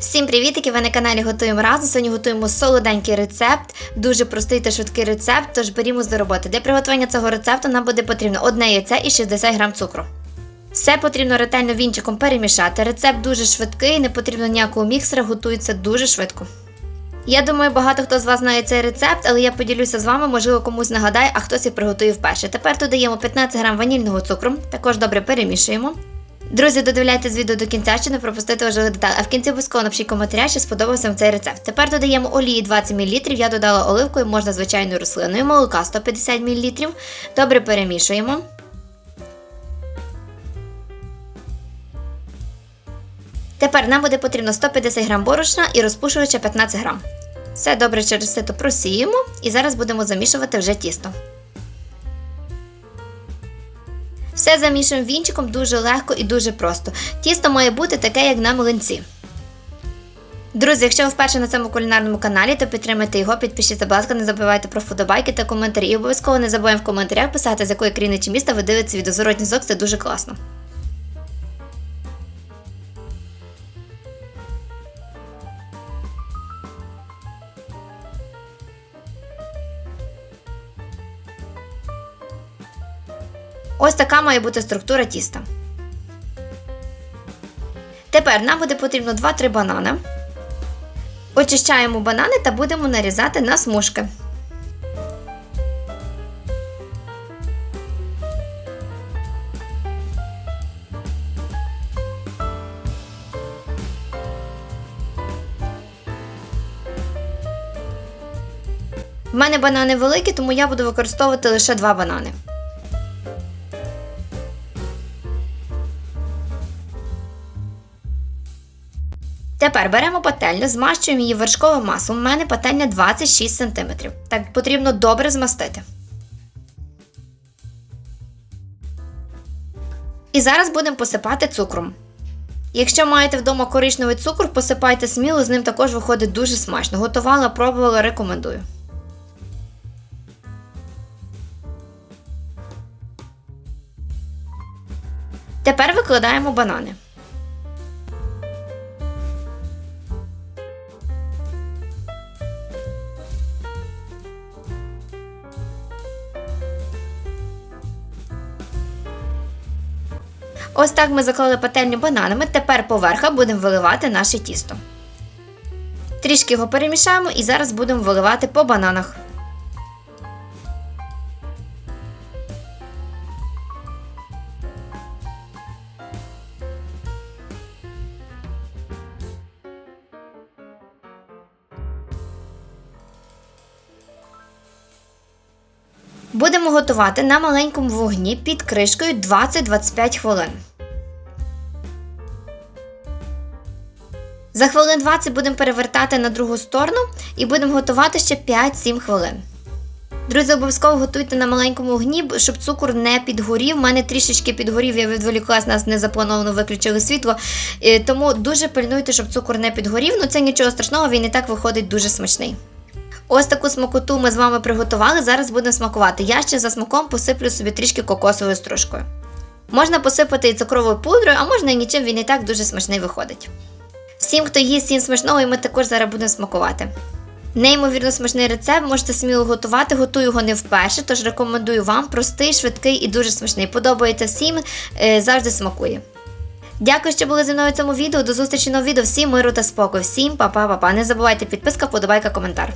Всім привітики! Ви на каналі Готуємо разом. Сьогодні готуємо солоденький рецепт, дуже простий та швидкий рецепт. Тож берімо до роботи. Для приготування цього рецепту нам буде потрібно одне яйце і 60 грам цукру. Все потрібно ретельно вінчиком перемішати. Рецепт дуже швидкий, не потрібно ніякого міксера, готується дуже швидко. Я думаю, багато хто з вас знає цей рецепт, але я поділюся з вами, можливо, комусь нагадає, а хтось і приготує вперше. Тепер додаємо 15 грам ванільного цукру, також добре перемішуємо. Друзі, додивляйтесь відео до кінця, щоб не пропустити важливих деталей. А в кінці обов'язково напишіть коментаря, що сподобався вам цей рецепт. Тепер додаємо олії 20 мл, я додала оливкою, можна звичайною рослиною, молока 150 мл. Добре перемішуємо. Тепер нам буде потрібно 150 г борошна і розпушувача 15 г. Все добре через сито просіємо і зараз будемо замішувати вже тісто. Все замішуємо вінчиком дуже легко і дуже просто. Тісто має бути таке, як на млинці. Друзі, якщо ви вперше на цьому кулінарному каналі, то підтримайте його, підпишіться, будь ласка, не забувайте про фотобайки та коментарі. І обов'язково не забуваємо в коментарях писати, з якої країни чи міста ви дивитеся відео. Зворотній це дуже класно. Ось така має бути структура тіста. Тепер нам буде потрібно 2-3 банани. Очищаємо банани та будемо нарізати на смужки. В мене банани великі, тому я буду використовувати лише 2 банани. Тепер беремо пательню, змащуємо її вершковим маслом. У мене пательня 26 см. Так потрібно добре змастити. І зараз будемо посипати цукром. Якщо маєте вдома коричневий цукор, посипайте сміло, з ним також виходить дуже смачно. Готувала, пробувала, рекомендую. Тепер викладаємо банани. Ось так ми заклали пательню бананами. Тепер поверха будемо виливати наше тісто. Трішки його перемішаємо і зараз будемо виливати по бананах. Будемо готувати на маленькому вогні під кришкою 20-25 хвилин. За хвилин 20 будемо перевертати на другу сторону і будемо готувати ще 5-7 хвилин. Друзі, обов'язково готуйте на маленькому вогні, щоб цукор не підгорів. У мене трішечки підгорів, я відволіклась, нас незаплановано виключили світло. Е, Тому дуже пильнуйте, щоб цукор не підгорів. Ну це нічого страшного, він і так виходить дуже смачний. Ось таку смакоту ми з вами приготували. Зараз будемо смакувати. Я ще за смаком посиплю собі трішки кокосовою стружкою. Можна посипати і цукровою пудрою, а можна і нічим, він і так дуже смачний виходить. Всім, хто їсть всім смачного, і ми також зараз будемо смакувати. Неймовірно смачний рецепт, можете сміло готувати, готую його не вперше, тож рекомендую вам простий, швидкий і дуже смачний. Подобається всім, е, завжди смакує. Дякую, що були зі мною в цьому відео. До зустрічі на відео. Всім миру та спокою. Всім па-па-па-па. Не забувайте підписка, подобайка, коментар.